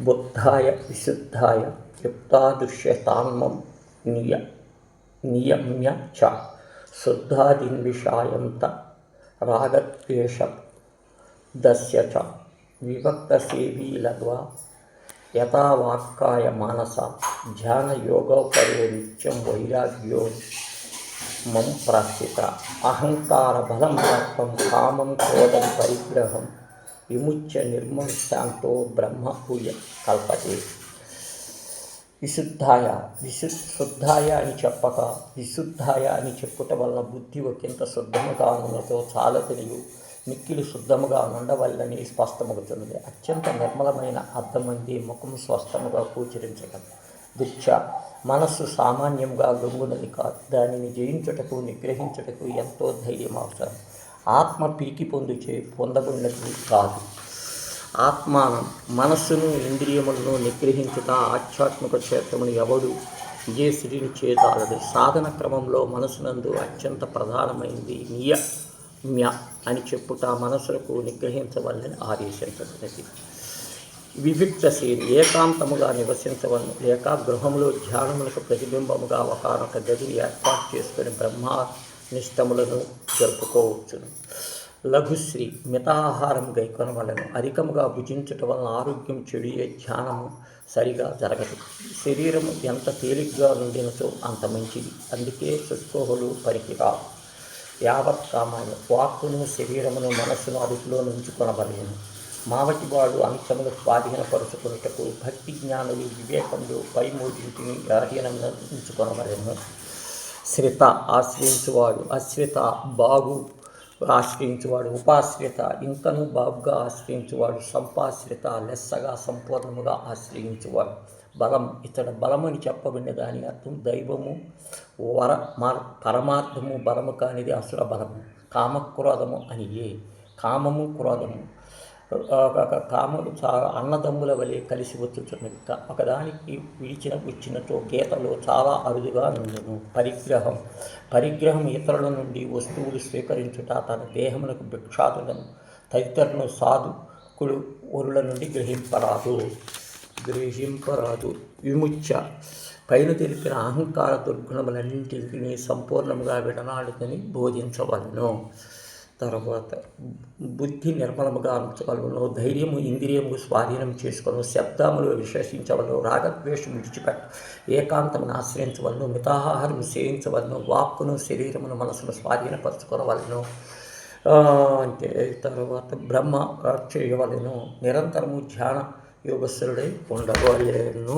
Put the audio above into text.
బుద్ధాయ విశుద్ధాయ యుక్తాదుష్యతాన్మం నియ నియమ్య చ శుద్ధాదిన్విషాయంత రాగద్వేష దస్య చ విభక్తసేవీలద్వా యథావాక్కాయ మానస ధ్యానయోగోపరే నిత్యం వైరాగ్యో మం ప్రాస్థిత అహంకార బలం తత్వం కామం క్రోధం పరిగ్రహం విముచ్య నిర్మశాంతో బ్రహ్మ పూయ కల్పతే. విశుద్ధాయ విశు శుద్ధాయ అని చెప్పక విశుద్ధాయ అని చెప్పుట వలన బుద్ధి ఒకంత శుద్ధముగా ఉన్నతో తెలియదు మిక్కిలు శుద్ధముగా ఉండవల్లని స్పష్టమవుతున్నది అత్యంత నిర్మలమైన అర్థమంది ముఖం స్పష్టముగా కూచరించడం దీక్ష మనస్సు సామాన్యంగా గొంగునది కాదు. దానిని జయించుటకు నిగ్రహించుటకు ఎంతో ధైర్యం అవసరం. ఆత్మ పీకి పొందుచే పొందబడినది కాదు. ఆత్మానం మనస్సును ఇంద్రియములను నిగ్రహించుట ఆధ్యాత్మిక క్షేత్రమును ఎవడు శ్రీని చేదాలదు సాధన క్రమంలో మనసునందు అత్యంత ప్రధానమైంది నియ మ్య అని చెప్పుట మనసులకు నిగ్రహించవలని ఆదేశించబడినది. వివిక్త ఏకాంతముగా నివసించవలను లేక గృహంలో ధ్యానములకు ప్రతిబింబముగా ఒకనొక గదిని ఏర్పాటు చేసుకుని బ్రహ్మ నిష్టములను జరుపుకోవచ్చును. లఘుశ్రీ మితాహారం గైకొనవలను అధికముగా భుజించటం వలన ఆరోగ్యం చెడియే ధ్యానము సరిగా జరగదు. శరీరము ఎంత తేలిగ్గా నుండినచో అంత మంచిది. అందుకే శుష్కోహులు పరికిరా యావత్ కామాన్ని వాక్కును శరీరమును మనస్సును అదుపులో ఉంచుకొనబలేను మావటి వాడు అంశములు స్వాధీనపరుచుకున్నటకు భక్తి జ్ఞానులు వివేకములు పై మూడింటిని అధీనంగా ఉంచుకొనవలేను. శ్రిత ఆశ్రయించువాడు అశ్రిత బాగు ఆశ్రయించువాడు ఉపాశ్రిత ఇంకను బాగుగా ఆశ్రయించువాడు సంపాశ్రిత లెస్సగా సంపూర్ణముగా ఆశ్రయించువాడు. బలం ఇతడ బలమని చెప్పబడిన దాని అర్థం దైవము వర మార్ పరమార్థము బలము కానిది అసుర బలము కామక్రోధము అని ఏ కామము క్రోధము. కామలు చాలా అన్నదమ్ముల వలె కలిసి వచ్చుచున్నవి ఒకదానికి విడిచిన గుచ్చినతో గీతలో చాలా అరుదుగా నుండును పరిగ్రహం పరిగ్రహం ఇతరుల నుండి వస్తువులు స్వీకరించుట తన దేహమునకు భిక్షాదులను తదితరులను సాధుకుడు ఊరుల నుండి గ్రహింపరాదు. గ్రహింపరాదు. విముచ్చ పైన తెలిపిన అహంకార దుర్గుణములన్నింటినీ సంపూర్ణముగా విడనాడుకొని బోధించవలను. తర్వాత బుద్ధి నిర్మలముగా ఉంచగలను ధైర్యము ఇంద్రియము స్వాధీనం చేసుకోవలను శబ్దములు విశ్వసించవలను రాగద్వేషం విడిచిపెట్ట ఏకాంతమును ఆశ్రయించవలను మితాహారం సేవించవలను వాక్కును శరీరమును మనసును స్వాధీనపరచుకోవలను అంటే తర్వాత బ్రహ్మ చేయవలను నిరంతరము ధ్యాన యోగస్సుడై ఉండవలేను.